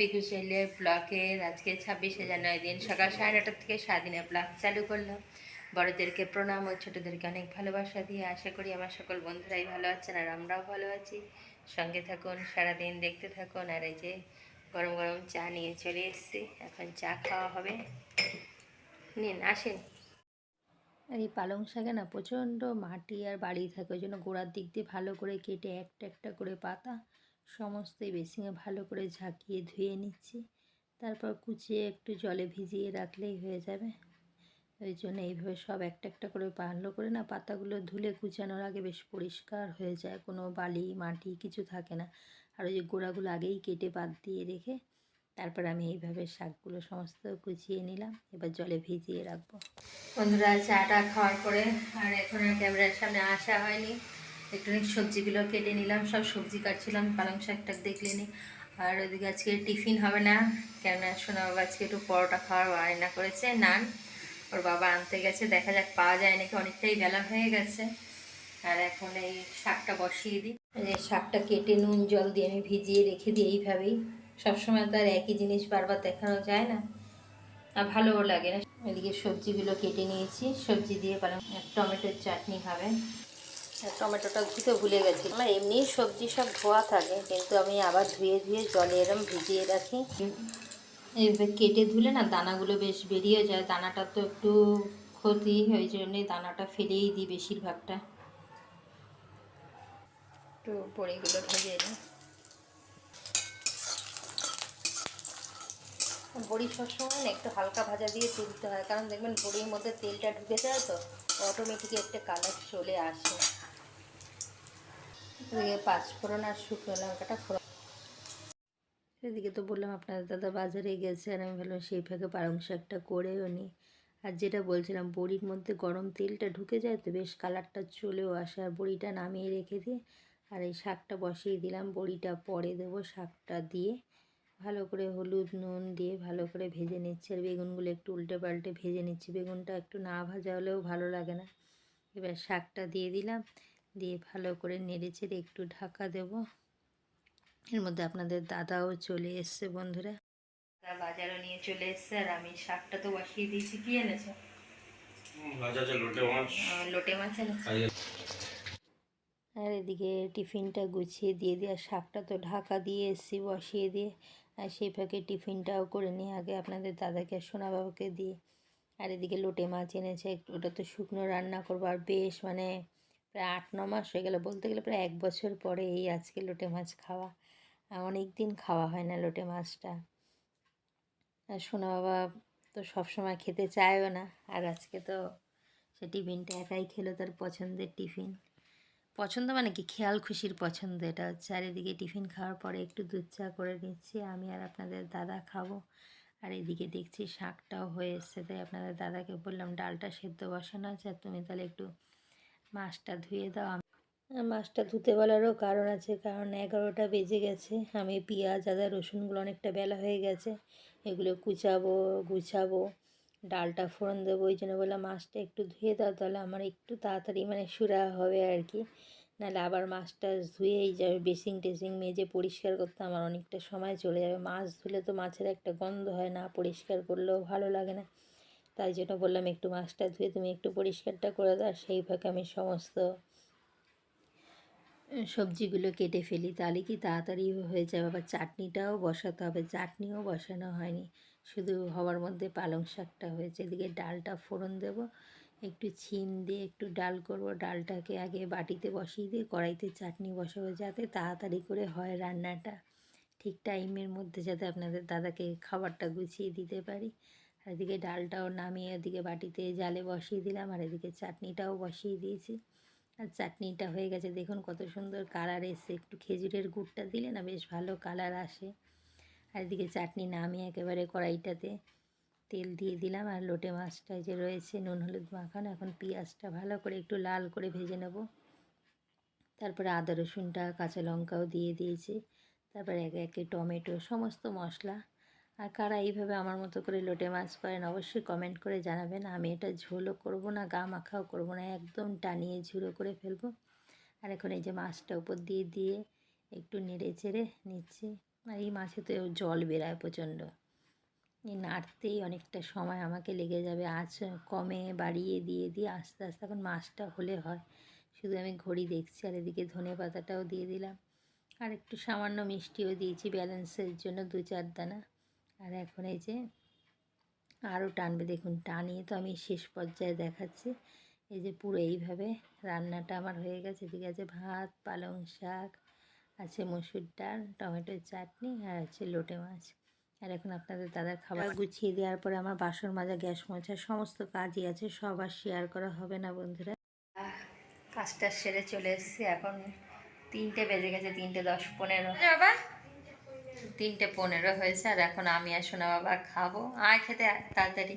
পিকু শৈলের ব্লকের আজকে ছাব্বিশে জানুয়ারি দিন, সকাল সাড়ে নটার থেকে সারাদিনের ব্লগ চালু করলাম। বড়দেরকে প্রণাম ও ছোটোদেরকে অনেক ভালোবাসা দিয়ে আশা করি আমার সকল বন্ধুরাই ভালো আছেন আর আমরাও ভালো আছি। সঙ্গে থাকুন, সারাদিন দেখতে থাকুন। আর এই যে গরম গরম চা নিয়ে চলে এসেছি। এখন চা খাওয়া হবে। নিন, আসেন। এই পালং শাকে না প্রচণ্ড মাটি আর বাড়ি থাকে, ওই জন্য গোড়ার দিক দিয়ে ভালো করে কেটে একটা একটা করে পাতা সমস্তই বেসিংয়ে ভালো করে ঝাঁকিয়ে ধুয়ে নিচ্ছি। তারপর কুচিয়ে একটু জলে ভিজিয়ে রাখলেই হয়ে যাবে। ওই জন্য এইভাবে সব একটা একটা করে ভালো করে না, পাতাগুলো ধুলে কুচানোর আগে বেশ পরিষ্কার হয়ে যায়, কোনো বালি, মাটি কিছু থাকে না। আর ওই যে গোড়াগুলো আগেই কেটে বাদ দিয়ে রেখে তারপর আমি এইভাবে শাকগুলো সমস্ত কুচিয়ে নিলাম, এবার জলে ভিজিয়ে রাখব। বন্ধুরা, চাটা খাওয়ার পরে আর এখন আর ক্যামেরার সামনে আসা হয়নি। একটুখানি সবজিগুলো কেটে নিলাম, সব সবজি কাটছিলাম, পালং শাকটা দেখলে নি। আর ওদিকে আজকে টিফিন হবে না, কেননা শোনা বাবা আজকে একটু পরোটা খাওয়ার বায়না করেছে, নান। ওর বাবা আনতে গেছে, দেখা যাক পাওয়া যায় নাকি, অনেকটাই বেলা হয়ে গেছে। আর এখন এই শাকটা বসিয়ে দিই। শাকটা কেটে নুন, জল দিয়ে আমি ভিজিয়ে রেখে দিই এইভাবেই। সবসময় তো আর একই জিনিস বারবার দেখানো যায় না, আর ভালোও লাগে না। এদিকে সবজিগুলো কেটে নিয়েছি, সবজি দিয়ে পালাম টমেটোর চাটনি হবে। টমেটোটা ধুতে ভুলে গেছি আমার এমনি সবজি সব ধোয়া থাকে, কিন্তু আমি আবার ধুয়ে ধুয়ে জলে এরম ভিজিয়ে রাখি। কেটে ধুলে না দানাগুলো বেশ বেরিয়ে যায়, দানাটা তো একটু ক্ষতি, ওই জন্যে দানাটা ফেলেই দিই বেশিরভাগটা। একটু বড়িগুলো ভেজে নিই। বড়ি সবসময় না একটু হালকা ভাজা দিয়ে তুলতে হয়, কারণ দেখবেন বড়ির মধ্যে তেলটা ঢুকে যায় তো অটোমেটিক একটা কালার চলে আসে। এদিকে পাঁচফোড়ন আর শুকনো লঙ্কাটা ফোড়ন। এদিকে তো বললাম আপনার দাদা বাজারে গেছে আর আমি ভাবলাম সেই ফাঁকে পালং শাকটা করেও নিই আর যেটা বলছিলাম, বড়ির মধ্যে গরম তেলটা ঢুকে যায় তো বেশ কালারটা চলেও আসে। আর বড়িটা নামিয়ে রেখে দিয়ে আর এই শাকটা বসিয়ে দিলাম। বড়িটা পরে দেবো শাকটা দিয়ে। ভালো করে হলুদ, নুন দিয়ে ভালো করে ভেজে নিচ্ছি। আর বেগুনগুলো একটু উল্টে পাল্টে ভেজে নিচ্ছি। বেগুনটা একটু না ভাজা হলেও ভালো লাগে না। এবার শাকটা দিয়ে দিলাম। দিয়ে ভালো করে নেড়ে চেড়ে একটু ঢাকা দেব। এর মধ্যে আপনাদের দাদাও চলে এসছে বন্ধুরা। বাজারও নিয়ে চলে এসছে আর আমি শাকটা তো বসিয়ে দিয়েছি কি এনেছো? লোটে মাছ। আর এদিকে টিফিনটা গুছিয়ে দিয়ে দিয়ে আর শাকটা তো ঢাকা দিয়ে এসছি বসিয়ে দিয়ে। আর সেই ফাঁকে টিফিনটাও করে নিয়ে আগে আপনাদের দাদাকে আর সোনা বাবাকে দিয়ে। আর এদিকে লোটে মাছ এনেছে একটু- ওটা তো শুকনো রান্না করব। আর বেশ মানে প্রায় আট, ন মাস হয়ে গেল। বলতে গেলে প্রায় এক বছর পরে এই আজকে লোটে মাছ খাওয়া। অনেক দিন খাওয়া হয় না লোটে মাছটা। আর সোনা বাবা তো সবসময় খেতে চায়ও না। আর আজকে তো সে টিফিনটা একাই খেলো তার পছন্দের টিফিন। পছন্দ মানে কি? খেয়াল খুশির পছন্দ। এটা হচ্ছে আর এদিকে টিফিন খাওয়ার পরে একটু দুধ চা করে নিচ্ছি। আমি আর আপনাদের দাদা খাব। আর এদিকে দেখছি শাকটাও হয়ে এসছে। তাই আপনাদের দাদাকে বললাম, ডালটা সেদ্ধ বসানো আছে। আর তুমি তাহলে একটু মাছটা ধুয়ে দাও মাছটা ধুতে বলারও কারণ আছে, কারণ এগারোটা বেজে গেছে, আমি পেঁয়াজ, আদা, রসুনগুলো অনেকটা বেলা হয়ে গেছে, এগুলো কুচাবো, গুছাবো, ডালটা ফোড়ন দেবো, ওই জন্য বললাম মাছটা একটু ধুয়ে দাও, তাহলে আমার একটু তাড়াতাড়ি মানে সুরা হবে আর কি। নাহলে আবার মাছটা ধুয়েই যাবে, বেসিং টেসিং মেজে পরিষ্কার করতে আমার অনেকটা সময় চলে যাবে। মাছ ধুলে তো মাছের একটা গন্ধ হয় না, পরিষ্কার করলেও ভালো লাগে না। তাই জন্য বললাম একটু মাছটা ধুয়ে তুমি একটু পরিষ্কারটা করে দাও, সেই আমি সমস্ত সবজিগুলো কেটে ফেলি। তাহলে কি তাড়াতাড়ি হয়ে যাবে? আবার চাটনিটাও বসাতে হবে। চাটনিও বসানো হয়নি। শুধু হওয়ার মধ্যে পালং শাকটা হয়েছে। এদিকে ডালটা ফোড়ন দেব। একটু ছিম দিয়ে একটু ডাল করব। ডালটাকে আগে বাটিতে বসিয়ে দিয়ে কড়াইতে চাটনি বসাবো যাতে তাড়াতাড়ি করে হয় রান্নাটা। ঠিক টাইমের মধ্যে যাতে আপনাদের দাদাকে খাবারটা গুছিয়ে দিতে পারি। এদিকে ডালটাও নামিয়ে এদিকে বাটিতে জালে বসিয়ে দিলাম আর এদিকে চাটনিটাও বসিয়ে দিয়েছি। আর চাটনিটা হয়ে গেছে, দেখুন কত সুন্দর কালার এসছে। একটু খেজুরের গুড়টা দিলে না বেশ ভালো কালার আসে। আর এদিকে চাটনি নামিয়ে একেবারে কড়াইটাতে তেল দিয়ে দিলাম আর লোটে মাছটা যে রয়েছে, নুন হলুদ মাখানো। এখন পেঁয়াজটা ভালো করে একটু লাল করে ভেজে নেব। তারপরে আদা রসুনটা, কাঁচা লঙ্কাও দিয়ে দিয়েছি। তারপরে একে একে টমেটো, সমস্ত মশলা আর কারা এইভাবে আমার মতো করে লোটে মাছ করেন অবশ্যই কমেন্ট করে জানাবেন। আমি এটা ঝোলও করব না, গা মাখাও করব না, একদম টানিয়ে ঝুড়ো করে ফেলব। আর এখন এই যে মাছটা উপর দিয়ে দিয়ে একটু নেড়ে চেড়ে নিচ্ছি। আর এই মাছে তো জল বেরায় প্রচণ্ড। এই নাড়তেই অনেকটা সময় আমাকে লেগে যাবে আঁচ কমে বাড়িয়ে দিয়ে দিয়ে আস্তে আস্তে এখন মাছটা হলে হয়। শুধু আমি ঘড়ি দেখছি আর এদিকে ধনে পাতাটাও দিয়ে দিলাম। আর একটু সামান্য মিষ্টিও দিয়েছি ব্যালেন্সের জন্য দু চার দানা। আর এখন এই যে আরও টানবে দেখুন টানিয়ে তো আমি শেষ পর্যায়ে দেখাচ্ছি। এই যে পুরো এইভাবে রান্নাটা আমার হয়ে গেছে। এদিকে আছে ভাত পালং শাক আছে মসুর ডাল টমেটোর চাটনি আর আছে লোটে মাছ। আর এখন আপনাদের দাদার খাবার গুছিয়ে দেওয়ার পরে আমার বাসন মাজা গ্যাস মোছা সমস্ত কাজই আছে সব আর শেয়ার করা হবে না বন্ধুরা। কাজটা সেরে চলে এসেছি। এখন তিনটে বেজে গেছে তিনটে দশ পনেরো। বাবা! তিনটে পনেরো হয়েছে, আর এখন আমি আর সোনা বাবা খাব। আয় খেতে তাড়াতাড়ি।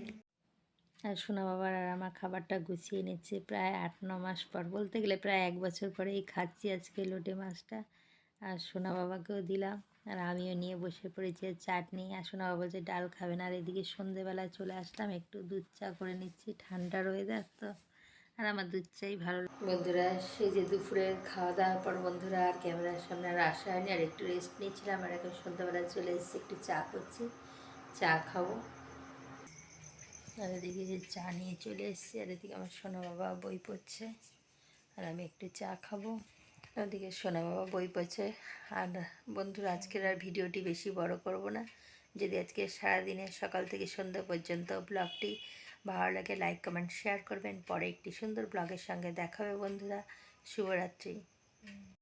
আর সোনা বাবার আর আমার খাবারটা গুছিয়ে নিচ্ছে প্রায় আট, ন মাস পর। বলতে গেলে প্রায় এক বছর পরেই খাচ্ছি আজকে লোটে মাছটা। আর সোনা বাবাকেও দিলাম। আর আমিও নিয়ে বসে পড়েছি আর চাটনি। আর সোনা বাবা যে ডাল খাবে না। আর এদিকে সন্ধেবেলা চলে আসলাম, একটু দুধ চা করে নিচ্ছি। ঠান্ডার ওয়েদার তো। আর আমার দুধ চাই, ভালো বন্ধুরা, সেই যে দুপুরের খাওয়া দাওয়ার পর বন্ধুরা, আর ক্যামেরার সামনে আর আসা হয়নি, আর একটু রেস্ট নিয়েছিলাম, আর এখন সন্ধ্যাবেলা চলে এসেছি, একটু চা করছি, চা খাব। আর এদিকে যে চা নিয়ে চলে এসেছি, আর এদিকে আমার সোনা বাবা বই পড়ছে, আর আমি একটু চা খাব। ওদিকে সোনা বাবা বই পড়ছে, আর বন্ধুরা, আজকের আর ভিডিওটি বেশি বড় করব না। যদি আজকে সারাদিনে সকাল থেকে সন্ধ্যা পর্যন্ত ব্লগটি ভালো লাগে লাইক কমেন্ট শেয়ার করবেন। পরে একটি সুন্দর ব্লগের সঙ্গে দেখা হবে বন্ধুরা। শুভরাত্রি।